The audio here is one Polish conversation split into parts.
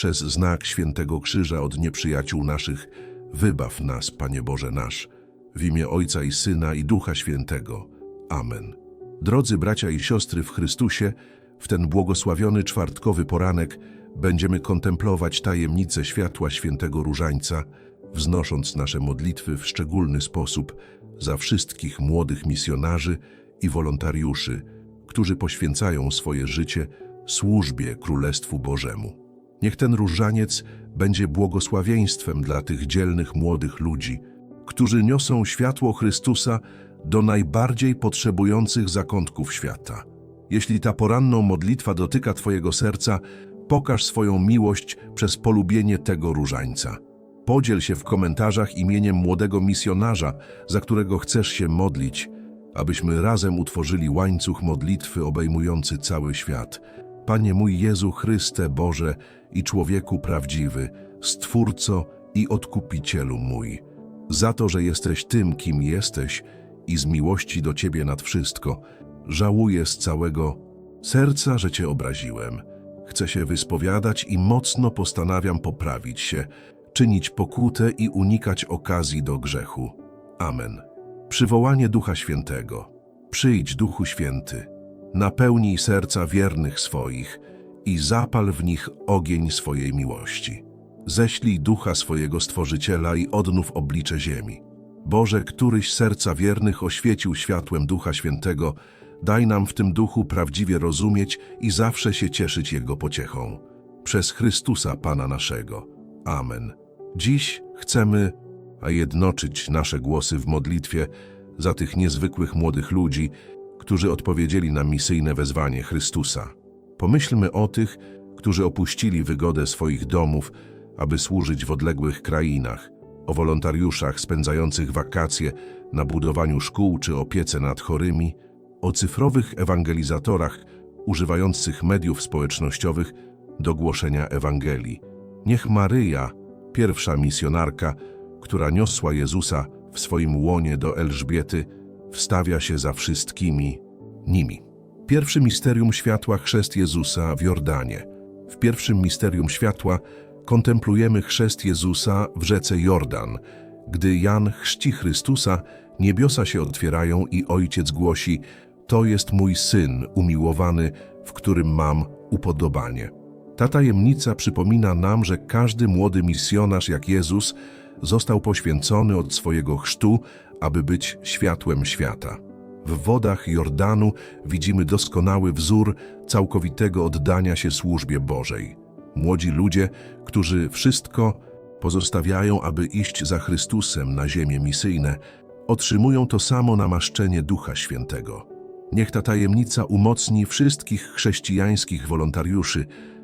Przez znak świętego krzyża od nieprzyjaciół naszych, wybaw nas, Panie Boże nasz, w imię Ojca i Syna i Ducha Świętego. Amen. Drodzy bracia i siostry w Chrystusie, w ten błogosławiony czwartkowy poranek będziemy kontemplować tajemnicę światła świętego różańca, wznosząc nasze modlitwy w szczególny sposób za wszystkich młodych misjonarzy i wolontariuszy, którzy poświęcają swoje życie służbie Królestwu Bożemu. Niech ten różaniec będzie błogosławieństwem dla tych dzielnych młodych ludzi, którzy niosą światło Chrystusa do najbardziej potrzebujących zakątków świata. Jeśli ta poranną modlitwa dotyka Twojego serca, pokaż swoją miłość przez polubienie tego różańca. Podziel się w komentarzach imieniem młodego misjonarza, za którego chcesz się modlić, abyśmy razem utworzyli łańcuch modlitwy obejmujący cały świat. Panie mój Jezu Chryste Boże i człowieku prawdziwy, Stwórco i Odkupicielu mój, za to, że jesteś tym, kim jesteś i z miłości do Ciebie nad wszystko, żałuję z całego serca, że Cię obraziłem. Chcę się wyspowiadać i mocno postanawiam poprawić się, czynić pokutę i unikać okazji do grzechu. Amen. Przywołanie Ducha Świętego. Przyjdź, Duchu Święty, napełnij serca wiernych swoich i zapal w nich ogień swojej miłości. Ześlij Ducha swojego Stworzyciela i odnów oblicze ziemi. Boże, któryś serca wiernych oświecił światłem Ducha Świętego, daj nam w tym Duchu prawdziwie rozumieć i zawsze się cieszyć Jego pociechą. Przez Chrystusa Pana naszego. Amen. Dziś chcemy a jednoczyć nasze głosy w modlitwie za tych niezwykłych młodych ludzi, którzy odpowiedzieli na misyjne wezwanie Chrystusa. Pomyślmy o tych, którzy opuścili wygodę swoich domów, aby służyć w odległych krainach, o wolontariuszach spędzających wakacje na budowaniu szkół czy opiece nad chorymi, o cyfrowych ewangelizatorach używających mediów społecznościowych do głoszenia Ewangelii. Niech Maryja, pierwsza misjonarka, która niosła Jezusa w swoim łonie do Elżbiety, wstawia się za wszystkimi nimi. Pierwszy misterium światła chrzest Jezusa w Jordanie. W pierwszym misterium światła kontemplujemy chrzest Jezusa w rzece Jordan. Gdy Jan chrzci Chrystusa, niebiosa się otwierają i Ojciec głosi To jest mój Syn umiłowany, w którym mam upodobanie. Ta tajemnica przypomina nam, że każdy młody misjonarz jak Jezus został poświęcony od swojego chrztu, aby być światłem świata. W wodach Jordanu widzimy doskonały wzór całkowitego oddania się służbie Bożej. Młodzi ludzie, którzy wszystko pozostawiają, aby iść za Chrystusem na ziemię misyjne, otrzymują to samo namaszczenie Ducha Świętego. Niech ta tajemnica umocni wszystkich chrześcijańskich wolontariuszy,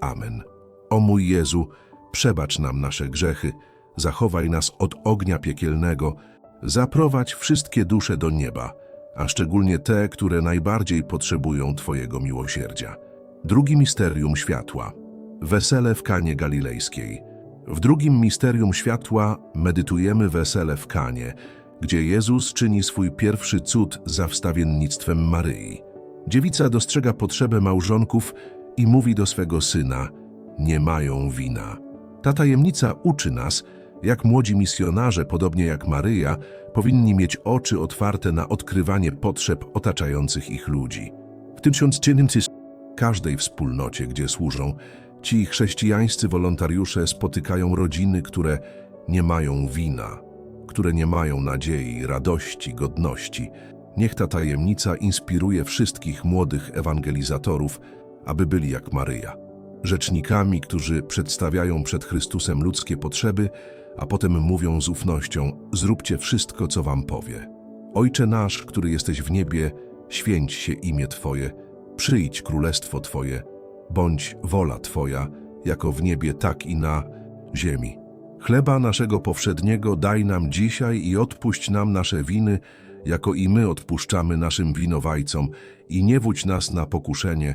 Amen. O mój Jezu, przebacz nam nasze grzechy, zachowaj nas od ognia piekielnego, zaprowadź wszystkie dusze do nieba, a szczególnie te, które najbardziej potrzebują Twojego miłosierdzia. Drugi misterium światła. Wesele w Kanie Galilejskiej. W drugim misterium światła medytujemy wesele w Kanie, gdzie Jezus czyni swój pierwszy cud za wstawiennictwem Maryi. Dziewica dostrzega potrzebę małżonków i mówi do swego syna: Nie mają wina. Ta tajemnica uczy nas, jak młodzi misjonarze, podobnie jak Maryja, powinni mieć oczy otwarte na odkrywanie potrzeb otaczających ich ludzi. W tym tysiącczynnym każdej wspólnocie, gdzie służą, ci chrześcijańscy wolontariusze spotykają rodziny, które nie mają wina, które nie mają nadziei, radości, godności. Niech ta tajemnica inspiruje wszystkich młodych ewangelizatorów, aby byli jak Maryja. Rzecznikami, którzy przedstawiają przed Chrystusem ludzkie potrzeby, a potem mówią z ufnością: Zróbcie wszystko, co wam powie. Ojcze nasz, który jesteś w niebie, święć się imię Twoje, przyjdź królestwo Twoje, bądź wola Twoja, jako w niebie, tak i na ziemi. Chleba naszego powszedniego daj nam dzisiaj i odpuść nam nasze winy, jako i my odpuszczamy naszym winowajcom, i nie wódź nas na pokuszenie,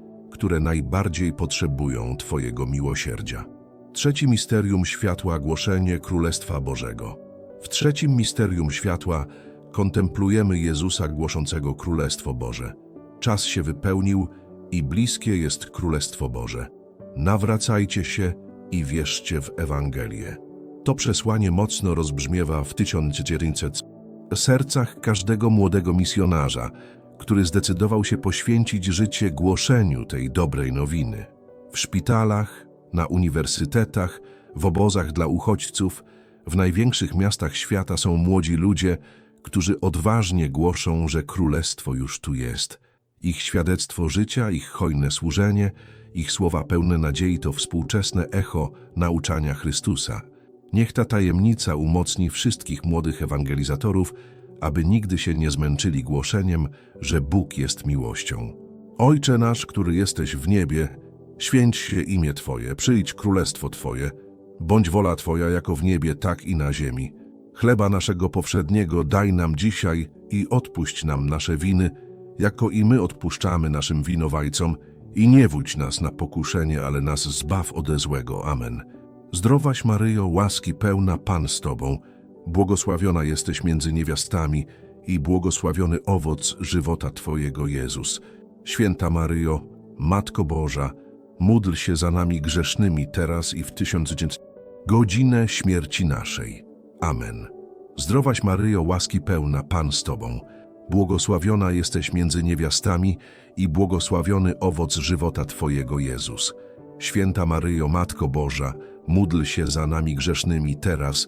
które najbardziej potrzebują Twojego miłosierdzia. Trzecie misterium światła głoszenie Królestwa Bożego. W trzecim misterium światła kontemplujemy Jezusa głoszącego Królestwo Boże. Czas się wypełnił i bliskie jest Królestwo Boże. Nawracajcie się i wierzcie w Ewangelię. To przesłanie mocno rozbrzmiewa w 1900 sercach każdego młodego misjonarza, który zdecydował się poświęcić życie głoszeniu tej dobrej nowiny. W szpitalach, na uniwersytetach, w obozach dla uchodźców, w największych miastach świata są młodzi ludzie, którzy odważnie głoszą, że królestwo już tu jest. Ich świadectwo życia, ich hojne służenie, ich słowa pełne nadziei to współczesne echo nauczania Chrystusa. Niech ta tajemnica umocni wszystkich młodych ewangelizatorów, aby nigdy się nie zmęczyli głoszeniem, że Bóg jest miłością. Ojcze nasz, który jesteś w niebie, święć się imię Twoje, przyjdź królestwo Twoje, bądź wola Twoja jako w niebie, tak i na ziemi. Chleba naszego powszedniego daj nam dzisiaj i odpuść nam nasze winy, jako i my odpuszczamy naszym winowajcom i nie wódź nas na pokuszenie, ale nas zbaw ode złego. Amen. Zdrowaś Maryjo, łaski pełna Pan z Tobą, błogosławiona jesteś między niewiastami i błogosławiony owoc żywota Twojego Jezus. Święta Maryjo, Matko Boża, módl się za nami grzesznymi teraz i w tysiąc godzinę śmierci naszej. Amen. Zdrowaś Maryjo, łaski pełna Pan z Tobą, błogosławiona jesteś między niewiastami i błogosławiony owoc żywota Twojego Jezus. Święta Maryjo, Matko Boża, módl się za nami grzesznymi teraz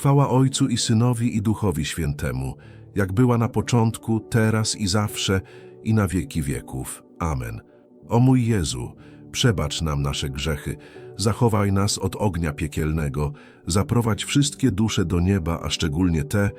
Chwała Ojcu i Synowi i Duchowi Świętemu, jak była na początku, teraz i zawsze, i na wieki wieków. Amen. O mój Jezu, przebacz nam nasze grzechy, zachowaj nas od ognia piekielnego, zaprowadź wszystkie dusze do nieba, a szczególnie te,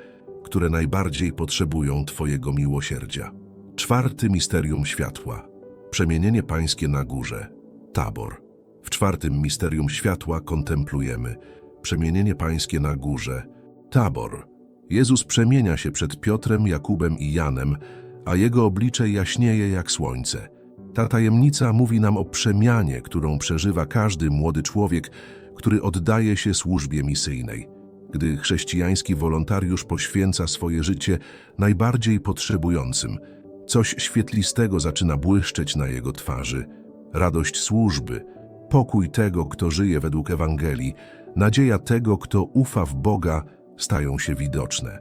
które najbardziej potrzebują Twojego miłosierdzia. Czwarte misterium światła. Przemienienie Pańskie na górze. Tabor. W czwartym misterium światła kontemplujemy przemienienie Pańskie na górze. Tabor. Jezus przemienia się przed Piotrem, Jakubem i Janem, a jego oblicze jaśnieje jak słońce. Ta tajemnica mówi nam o przemianie, którą przeżywa każdy młody człowiek, który oddaje się służbie misyjnej. Gdy chrześcijański wolontariusz poświęca swoje życie najbardziej potrzebującym, coś świetlistego zaczyna błyszczeć na jego twarzy. Radość służby, pokój tego, kto żyje według Ewangelii, nadzieja tego, kto ufa w Boga, stają się widoczne.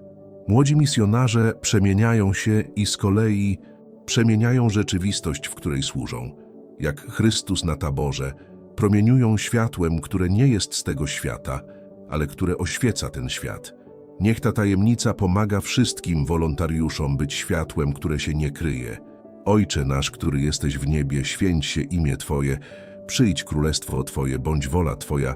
Młodzi misjonarze przemieniają się i z kolei przemieniają rzeczywistość, w której służą. Jak Chrystus na taborze, promieniują światłem, które nie jest z tego świata, ale które oświeca ten świat. Niech ta tajemnica pomaga wszystkim wolontariuszom być światłem, które się nie kryje. Ojcze nasz, który jesteś w niebie, święć się imię Twoje, przyjdź królestwo Twoje, bądź wola Twoja,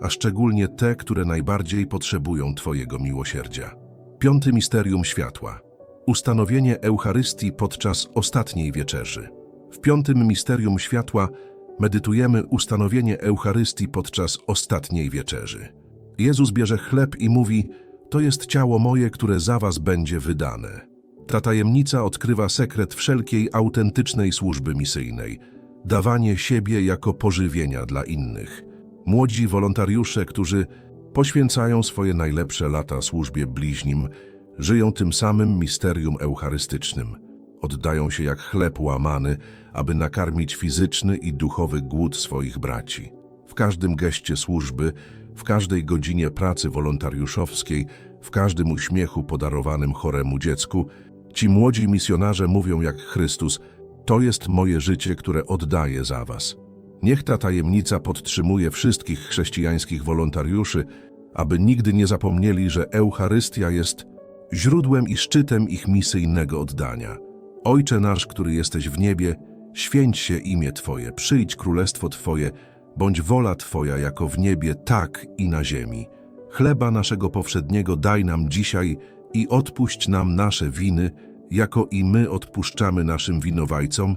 a szczególnie te, które najbardziej potrzebują Twojego miłosierdzia. Piąte misterium światła. Ustanowienie Eucharystii podczas ostatniej wieczerzy. W piątym misterium światła medytujemy ustanowienie Eucharystii podczas ostatniej wieczerzy. Jezus bierze chleb i mówi: To jest ciało moje, które za was będzie wydane. Ta tajemnica odkrywa sekret wszelkiej autentycznej służby misyjnej dawanie siebie jako pożywienia dla innych. Młodzi wolontariusze, którzy poświęcają swoje najlepsze lata służbie bliźnim, żyją tym samym misterium eucharystycznym. Oddają się jak chleb łamany, aby nakarmić fizyczny i duchowy głód swoich braci. W każdym geście służby, w każdej godzinie pracy wolontariuszowskiej, w każdym uśmiechu podarowanym choremu dziecku, ci młodzi misjonarze mówią jak Chrystus: To jest moje życie, które oddaję za was. Niech ta tajemnica podtrzymuje wszystkich chrześcijańskich wolontariuszy, aby nigdy nie zapomnieli, że Eucharystia jest źródłem i szczytem ich misyjnego oddania. Ojcze nasz, który jesteś w niebie, święć się imię Twoje, przyjdź królestwo Twoje, bądź wola Twoja jako w niebie, tak i na ziemi. Chleba naszego powszedniego daj nam dzisiaj i odpuść nam nasze winy, jako i my odpuszczamy naszym winowajcom,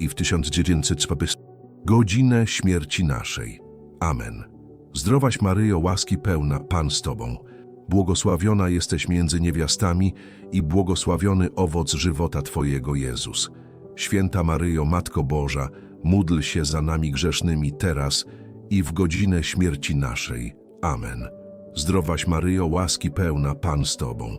i w 1940 godzinę śmierci naszej. Amen. Zdrowaś Maryjo, łaski pełna, Pan z Tobą, błogosławiona jesteś między niewiastami i błogosławiony owoc żywota Twojego, Jezus. Święta Maryjo, Matko Boża, módl się za nami grzesznymi teraz i w godzinę śmierci naszej. Amen. Zdrowaś Maryjo, łaski pełna, Pan z Tobą,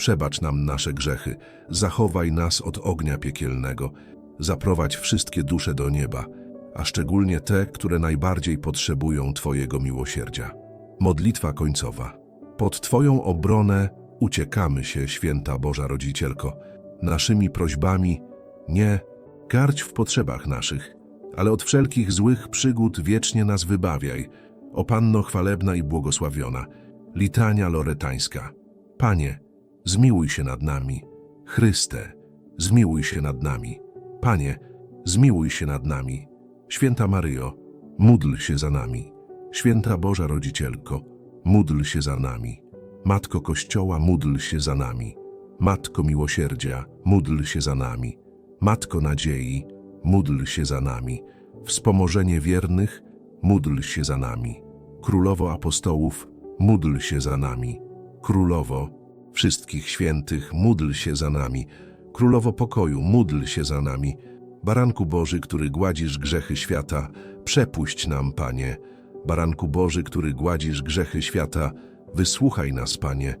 przebacz nam nasze grzechy, zachowaj nas od ognia piekielnego, zaprowadź wszystkie dusze do nieba, a szczególnie te, które najbardziej potrzebują Twojego miłosierdzia. Modlitwa końcowa. Pod Twoją obronę uciekamy się, święta Boża Rodzicielko, naszymi prośbami nie garć w potrzebach naszych, ale od wszelkich złych przygód wiecznie nas wybawiaj. O Panno chwalebna i błogosławiona, litania loretańska. Panie, zmiłuj się nad nami. Chryste, zmiłuj się nad nami. Panie, zmiłuj się nad nami. Święta Maryjo, módl się za nami. Święta Boża Rodzicielko, módl się za nami. Matko Kościoła, módl się za nami. Matko Miłosierdzia, módl się za nami. Matko Nadziei, módl się za nami. Wspomożenie wiernych, módl się za nami. Królowo Apostołów, módl się za nami. Królowo wszystkich świętych, módl się za nami. Królowo pokoju, módl się za nami. Baranku Boży, który gładzisz grzechy świata, przepuść nam, Panie. Baranku Boży, który gładzisz grzechy świata, wysłuchaj nas, Panie.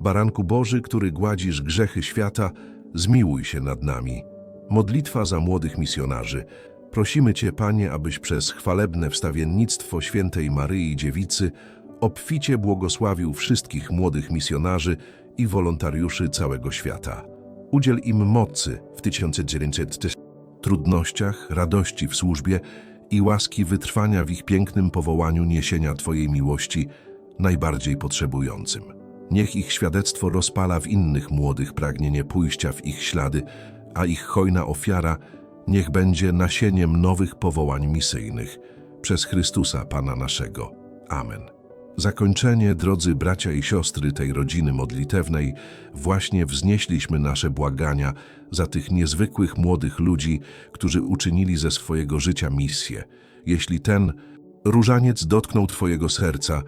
Baranku Boży, który gładzisz grzechy świata, zmiłuj się nad nami. Modlitwa za młodych misjonarzy. Prosimy Cię, Panie, abyś przez chwalebne wstawiennictwo świętej Maryi Dziewicy obficie błogosławił wszystkich młodych misjonarzy i wolontariuszy całego świata. Udziel im mocy w 1900 trudnościach, radości w służbie i łaski wytrwania w ich pięknym powołaniu niesienia Twojej miłości najbardziej potrzebującym. Niech ich świadectwo rozpala w innych młodych pragnienie pójścia w ich ślady, a ich hojna ofiara niech będzie nasieniem nowych powołań misyjnych przez Chrystusa Pana naszego. Amen. Zakończenie, drodzy bracia i siostry tej rodziny modlitewnej, właśnie wznieśliśmy nasze błagania za tych niezwykłych młodych ludzi, którzy uczynili ze swojego życia misję. Jeśli ten różaniec dotknął Twojego serca,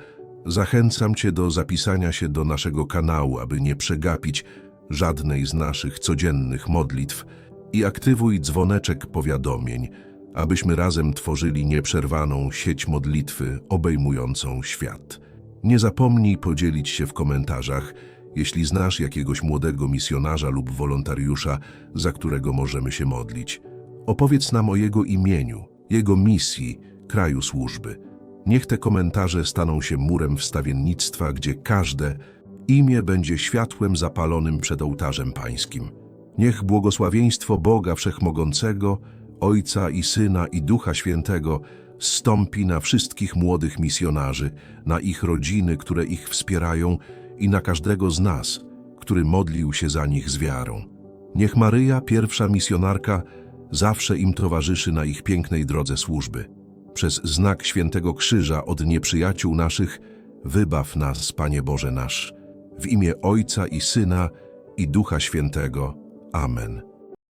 zachęcam Cię do zapisania się do naszego kanału, aby nie przegapić żadnej z naszych codziennych modlitw i aktywuj dzwoneczek powiadomień, abyśmy razem tworzyli nieprzerwaną sieć modlitwy obejmującą świat. Nie zapomnij podzielić się w komentarzach, jeśli znasz jakiegoś młodego misjonarza lub wolontariusza, za którego możemy się modlić. Opowiedz nam o jego imieniu, jego misji, kraju służby. Niech te komentarze staną się murem wstawiennictwa, gdzie każde imię będzie światłem zapalonym przed ołtarzem pańskim. Niech błogosławieństwo Boga Wszechmogącego, Ojca i Syna i Ducha Świętego stąpi na wszystkich młodych misjonarzy, na ich rodziny, które ich wspierają i na każdego z nas, który modlił się za nich z wiarą. Niech Maryja, pierwsza misjonarka, zawsze im towarzyszy na ich pięknej drodze służby. Przez znak Świętego Krzyża od nieprzyjaciół naszych wybaw nas, Panie Boże nasz, w imię Ojca i Syna i Ducha Świętego. Amen.